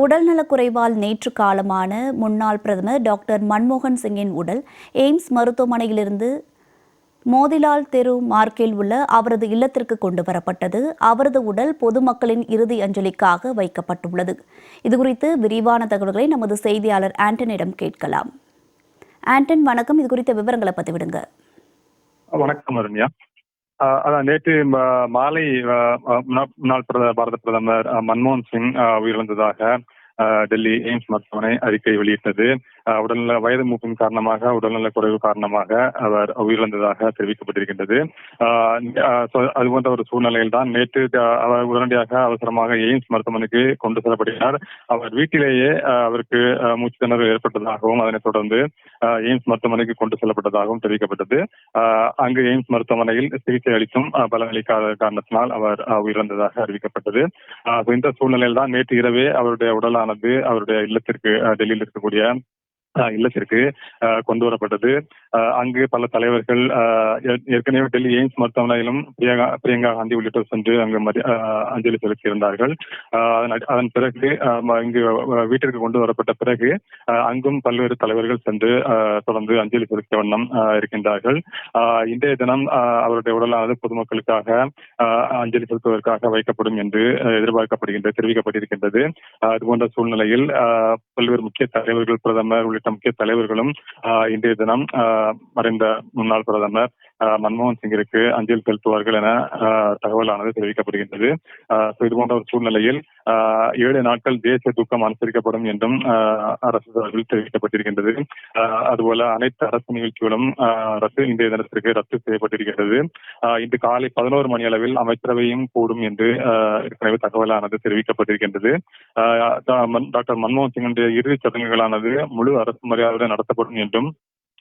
உடல்நலக்குறைவால் நேற்று காலமான முன்னாள் பிரதமர் டாக்டர் மன்மோகன் சிங்கின் உடல் எய்ம்ஸ் மருத்துவமனையிலிருந்து மோதிலால் தெரு மார்க்கில் உள்ள அவரது இல்லத்திற்கு கொண்டு வரப்பட்டது. அவரது உடல் பொதுமக்களின் இறுதி அஞ்சலிக்காக வைக்கப்பட்டுள்ளது. இதுகுறித்து விரிவான தகவல்களை நமது செய்தியாளர் ஆண்டனிடம் கேட்கலாம். ஆண்டன் வணக்கம். இது குறித்த விவரங்களை பதிவிடுங்க. வணக்கம் அருண்யா. அதான் நேற்று மாலை முன்னாள் பிரத- பாரத பிரதமர் மன்மோகன் சிங் உயிரிழந்ததாக டெல்லி எய்ம்ஸ் மருத்துவமனை அறிக்கை வெளியிட்டது. உடல்நல வயது மூப்பின் காரணமாக உடல்நல குறைவு காரணமாக அவர் உயிரிழந்ததாக தெரிவிக்கப்பட்டிருக்கின்றது. அது போன்ற ஒரு சூழ்நிலையில் தான் நேற்று அவர் உடனடியாக அவசரமாக எய்ம்ஸ் மருத்துவமனைக்கு கொண்டு செல்லப்படுகிறார் அவர் வீட்டிலேயே அவருக்கு மூச்சு திணறு ஏற்பட்டதாகவும் அதனைத் தொடர்ந்து எய்ம்ஸ் மருத்துவமனைக்கு கொண்டு செல்லப்பட்டதாகவும் தெரிவிக்கப்பட்டது. ஆஹ் அங்கு எய்ம்ஸ் மருத்துவமனையில் சிகிச்சை அளித்தும் பலனளிக்காத காரணத்தினால் அவர் உயிரிழந்ததாக அறிவிக்கப்பட்டது. இந்த சூழ்நிலையில் தான் நேற்று இரவே அவருடைய உடலான உடலானது அவருடைய இல்லத்திற்கு ஆஹ் டெல்லியில் இருக்கக்கூடிய இல்லத்திற்கு கொண்டு வரப்பட்டது. அங்கு பல தலைவர்கள் ஏற்கனவே டெல்லி எய்ம்ஸ் மருத்துவமனையிலும் பிரியங்கா பிரியங்கா காந்தி உள்ளிட்டோர் சென்று அங்கு அஞ்சலி செலுத்தியிருந்தார்கள். அதன் பிறகு இங்கு வீட்டிற்கு கொண்டு வரப்பட்ட பிறகு அங்கும் பல்வேறு தலைவர்கள் சென்று ஆஹ் தொடர்ந்து அஞ்சலி செலுத்திய வண்ணம் இருக்கின்றார்கள். ஆஹ் இன்றைய தினம் அவருடைய உடலானது பொதுமக்களுக்காக ஆஹ் அஞ்சலி செலுத்துவதற்காக வைக்கப்படும் என்று எதிர்பார்க்கப்படுகின்றது தெரிவிக்கப்பட்டிருக்கின்றது. ஆஹ் போன்ற சூழ்நிலையில் ஆஹ் பல்வேறு முக்கிய தலைவர்கள் பிரதமர் உள்ளிட்ட முக்கிய தலைவர்களும் இன்றைய தினம் மறைந்த முன்னாள் பிரதமர் மன்மோகன் சிங்கிற்கு அஞ்சலி செலுத்துவார்கள் என தகவலானது தெரிவிக்கப்படுகின்றது. இது போன்ற ஒரு சூழ்நிலையில் ஆஹ் ஏழு நாட்கள் தேசிய துக்கம் அனுசரிக்கப்படும் என்றும் அரசு சார்பில் தெரிவிக்கப்பட்டிருக்கின்றது. அதுபோல அனைத்து அரசு நிகழ்ச்சிகளும் ஆஹ் ரத்து இன்றைய தினத்திற்கு ரத்து செய்யப்பட்டிருக்கிறது இன்று காலை பதினோரு மணி அளவில் அமைச்சரவையும் கூடும் என்று ஆஹ் ஏற்கனவே தகவலானது தெரிவிக்கப்பட்டிருக்கின்றது. ஆஹ் டாக்டர் மன்மோகன் சிங்கினுடைய இறுதிச் சடங்குகளானது முழு அரசு மரியாதையுடன் நடத்தப்படும் என்றும்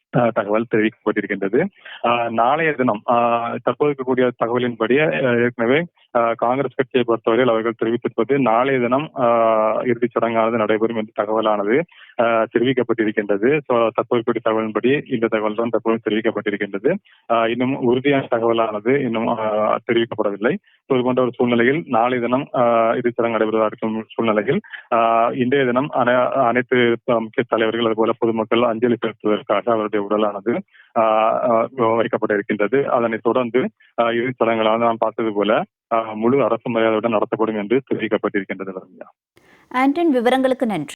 தகவல் தெரிவிக்கப்பட்டிருக்கின்றது. ஆஹ் நாளைய தினம் ஆஹ் தற்போது இருக்கக்கூடிய தகவலின்படி ஏற்கனவே காங்கிரஸ் கட்சியை பொறுத்தவரையில் அவர்கள் தெரிவித்திருப்பது நாளைய தினம் ஆஹ் இறுதிச் சடங்கானது நடைபெறும் என்ற தகவலானது ஆஹ் தெரிவிக்கப்பட்டிருக்கின்றது. தற்போது தகவலின்படி இந்த தகவல் தான் தற்போது தெரிவிக்கப்பட்டிருக்கின்றது. இன்னும் உறுதியான தகவலானது இன்னும் ஆஹ் தெரிவிக்கப்படவில்லை. இது போன்ற ஒரு சூழ்நிலையில் நாளைய தினம் ஆஹ் இறுதிச் சடங்கு நடைபெறுவதாக இருக்கும் சூழ்நிலையில் ஆஹ் இன்றைய தினம் அனைத்து முக்கிய தலைவர்கள் அதுபோல பொதுமக்கள் அஞ்சலி செலுத்துவதற்காக அவருடைய உடலானது ஆஹ் இருக்கின்றது அதனைத் தொடர்ந்து ஆஹ் இறுதிச் சடங்குகளாக நாம் பார்த்தது போல முழு அரசு மரியாதையுடன் நடத்தப்படும் என்று தெரிவிக்கப்பட்டிருக்கின்றது ரம்யா. ஆண்டன் விவரங்களுக்கு நன்றி